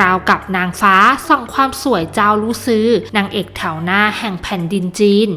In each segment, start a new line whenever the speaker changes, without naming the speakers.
ราวกับนางฟ้าส่องความสวยเจ้ารู้ซื้อนางเอกแถวหน้าแห่งแผ่นดินจีน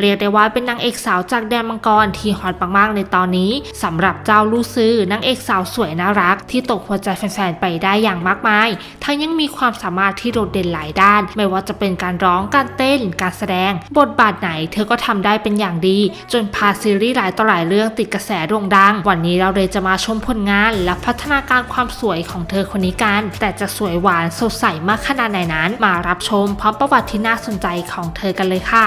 เรียกได้ว่าเป็นนางเอกสาวจากแดนมังกรที่ฮอตมากๆในตอนนี้สำหรับเจ้าลู่ซื้อนางเอกสาวสวยน่ารัก ที่ตกหัวใจแฟนๆไปได้อย่างมากมายทั้งยังมีความสามารถที่โดดเด่นหลายด้าน ไม่ว่าจะเป็นการร้องการเต้น การแสดง บทบาทไหนเธอก็ทำได้เป็นอย่างดี จนพาซีรีส์หลายต่อหลายเรื่องติดกระแสโด่งดัง วันนี้เราเลยจะมาชมผลงาน และพัฒนาการความสวยของเธอคนนี้กัน แต่จะสวยหวานสดใสมากขนาดไหนนั้น มารับชมพร้อมประวัติที่น่าสนใจของเธอกันเลยค่ะ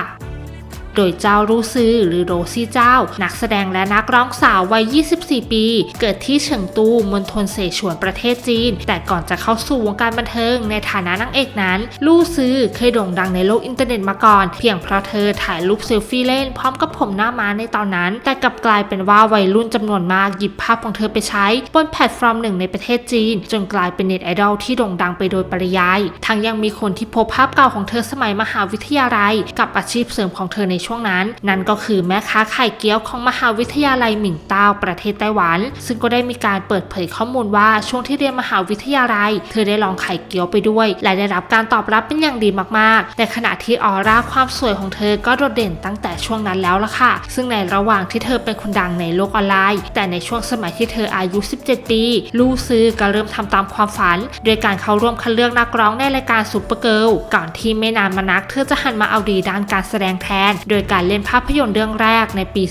โดยเจ้ารู้ซื้อหรือโรซี่เจ้า นักแสดงและนักร้องสาววัย 24 ปี เกิดที่เฉิงตูมณฑลเสฉวนประเทศจีน แต่ก่อนจะเข้าสู่วงการบันเทิงในฐานะนางเอกนั้น ลู่ซื้อเคยโด่งดังในโลกอินเทอร์เน็ตมาก่อน เพียงเพราะเธอถ่ายรูปเซลฟี่เล่นพร้อมกับผมหน้าม้าในตอนนั้น แต่กลับกลายเป็นว่าวัยรุ่นจำนวนมากหยิบภาพของเธอไปใช้บนแพลตฟอร์มหนึ่งในประเทศจีน จนกลายเป็นเน็ตไอดอลที่โด่งดังไปโดยปริยาย ทั้งยังมีคนที่พบภาพเก่าของเธอสมัยมหาวิทยาลัย กับอาชีพเสริมของเธอในช่วงนั้น นั่นก็คือแม่ค้าไข่เกี๊ยวของมหาวิทยาลัยหมิงเต้าประเทศไต้หวัน ซึ่งก็ได้มีการเปิดเผยข้อมูลว่าช่วงที่เรียนมหาวิทยาลัย เธอได้ลองไข่เกี๊ยวไปด้วย และได้รับการตอบรับเป็นอย่างดีมากๆ ในขณะที่ออร่าความสวยของเธอก็โดดเด่นตั้งแต่ช่วงนั้นแล้วล่ะค่ะ ซึ่งในระหว่างที่เธอเป็นคนดังในโลกออนไลน์ แต่ในช่วงสมัยที่เธออายุ 17 ปี ลู่ซือก็เริ่มทำตามความฝัน โดยการเข้าร่วมคัดเลือกนักร้องในรายการซูเปอร์เกิลก่อนที่ไม่นานมานักเธอจะหันมาเอาดีด้านการแสดงแทนโดยการเล่นภาพยนตร์เรื่องแรกในปี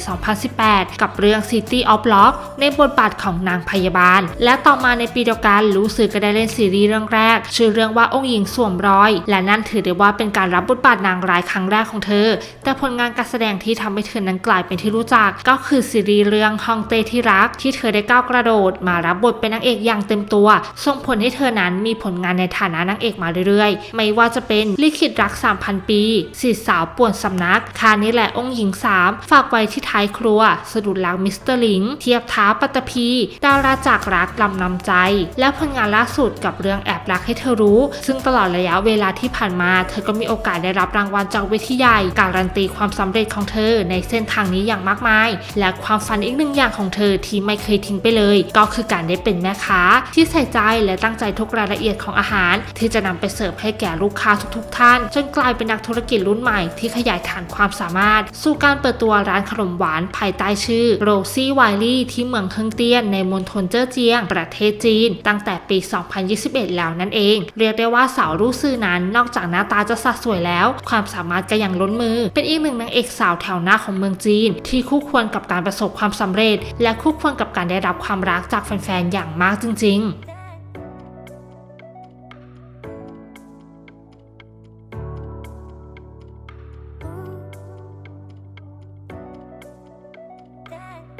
2018 กับเรื่อง City of Lock ในบทบาทของนางพยาบาล และต่อมาในปีเดียวกันรู้สึกก็ได้เล่นซีรีส์เรื่องแรก ชื่อเรื่องว่าองค์หญิงสวมรอย และนั่นถือได้ว่าเป็นการรับบทบาทนางร้ายครั้งแรกของเธอ แต่ผลงานการแสดงที่ทำให้เธอนั้นกลายเป็นที่รู้จัก ก็คือซีรีส์เรื่องฮองเต้ที่รัก ที่เธอได้ก้าวกระโดด มารับบทเป็นนางเอกอย่างเต็มตัว ส่งผลให้เธอนั้นมีผลงานในฐานะนางเอกมาเรื่อยๆ ไม่ว่าจะเป็นลิขิตรัก 3,000 ปีสีสาวป่วนสำนักคานี้แหละองค์หญิงสามฝากไว้ที่ท้ายครัว สะดุดรักมิสเตอร์ลิง เทียบท้าปัตตภีดาราจากรักลำนำใจ และผลงานล่าสุดกับเรื่องแอบรักให้เธอรู้ ซึ่งตลอดระยะเวลาที่ผ่านมา เธอก็มีโอกาสได้รับรางวัลจากเวทีใหญ่ การันตีความสำเร็จของเธอในเส้นทางนี้อย่างมากมาย และความฝันอีกหนึ่งอย่างของเธอที่ไม่เคยทิ้งไปเลย ก็คือการได้เป็นแม่ค้า ที่ใส่ใจและตั้งใจทุกรายละเอียดของอาหาร ที่จะนำไปเสิร์ฟให้แก่ลูกค้าทุกๆ ท่าน จนกลายเป็นนักธุรกิจรุ่นใหม่ที่ขยายฐานความสามารถ สู่การเปิดตัวร้านขนมหวานภายใต้ชื่อโรซี่ไวลี่ที่เมืองเฮิงเตี้ยนในมณฑลเจ้อเจียง ประเทศจีน ตั้งแต่ปี 2021 แล้วนั่นเอง เรียกได้ว่าสาวรู้ซื่อนั้น นอกจากหน้าตาจะสัดสวยแล้ว ความสามารถก็ยังล้นมือ เป็นอีกหนึ่งนางเอกสาวแถวหน้าของเมืองจีน ที่คู่ควรกับการประสบความสำเร็จ และคู่ควรกับการได้รับความรักจากแฟนๆอย่างมากจริง ๆ